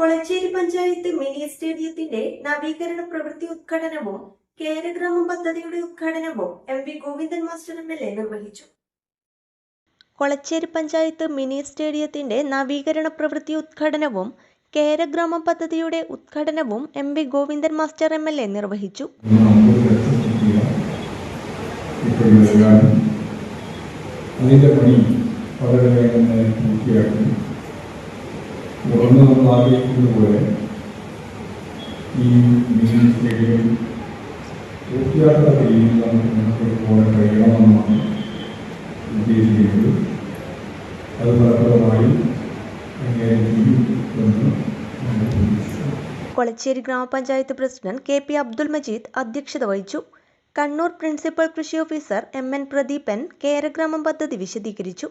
Kolachery panchayat mini സ്റ്റേഡിയത്തിന്റെ നവീകരണ പ്രവൃത്തി ഉദ്ഘാടനവും കേരഗ്രാമം പദ്ധതിയുടെ ഉദ്ഘാടനവും M V Govindan master M L A നിർവഹിച്ചു. കൊളച്ചേരി പഞ്ചായത്ത് മിനി സ്റ്റേഡിയത്തിന്റെ നവീകരണ പ്രവൃത്തി ഉദ്ഘാടനവും കേരഗ്രാമം പദ്ധതിയുടെ ഉദ്ഘാടനവും M V Govindan master M L A നിർവഹിച്ചു. അതിന്റെ പണി വളരെ വേഗം തുടർന്ന് നമ്മൾ ആഗ്രഹിക്കുന്നത് പോലെ ഈ സ്റ്റേഡിയം പൂർത്തിയാക്കാത്ത രീതിയിൽ നമുക്ക് മുന്നോട്ട് പോകാൻ കഴിയണമെന്നാണ് ഉദ്ദേശിക്കുന്നത്. അത് ഫലപ്രദമായി കൊളച്ചേരി ഗ്രാമപഞ്ചായത്ത് president K P Abdul Majeed അധ്യക്ഷത വഹിച്ചു. കണ്ണൂർ പ്രിൻസിപ്പൽ കൃഷി officer M N Pradeepan Keragramam പദ്ധതി വിശദീകരിച്ചു.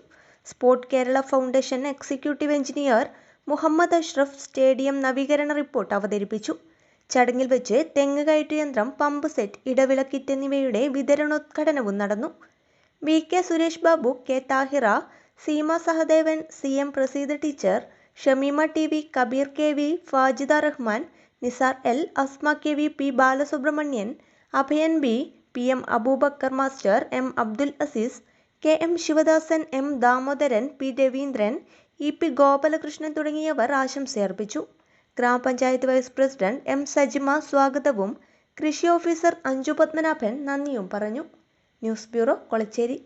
Sport Kerala foundation executive engineer Muhammad Ashraf stadium നവീകരണ റിപ്പോർട്ട് അവതരിപ്പിച്ചു. ചടങ്ങിൽ വെച്ച് തെങ്ങ് കയറ്റു യന്ത്രം പമ്പ് സെറ്റ് ഇടവിള കിറ്റ് എന്നിവയുടെ വിതരണോദ്ഘാടനവും നടന്നു. V. K. Suresh Babu K. Thahira Seema Sahadevan C. M. Praseeda teacher Shameema T. V. Kabeer K. V. Fajida Rahman Nisar L. Asma K. V. P. Balasubramanian Abhayan B. P. M. Aboobacker master M. Abdul Azeez K. M. Sivadasan M. Damodaran P. Raveendran E P Gopalakrishnan തുടങ്ങിയവർ ആശംസയർപ്പിച്ചു ഗ്രാമപഞ്ചായത്ത് vice president M Sajima സ്വാഗതവും കൃഷി officer Anju Padmanabhan നന്ദിയും പറഞ്ഞു. News bureau Kolacheri.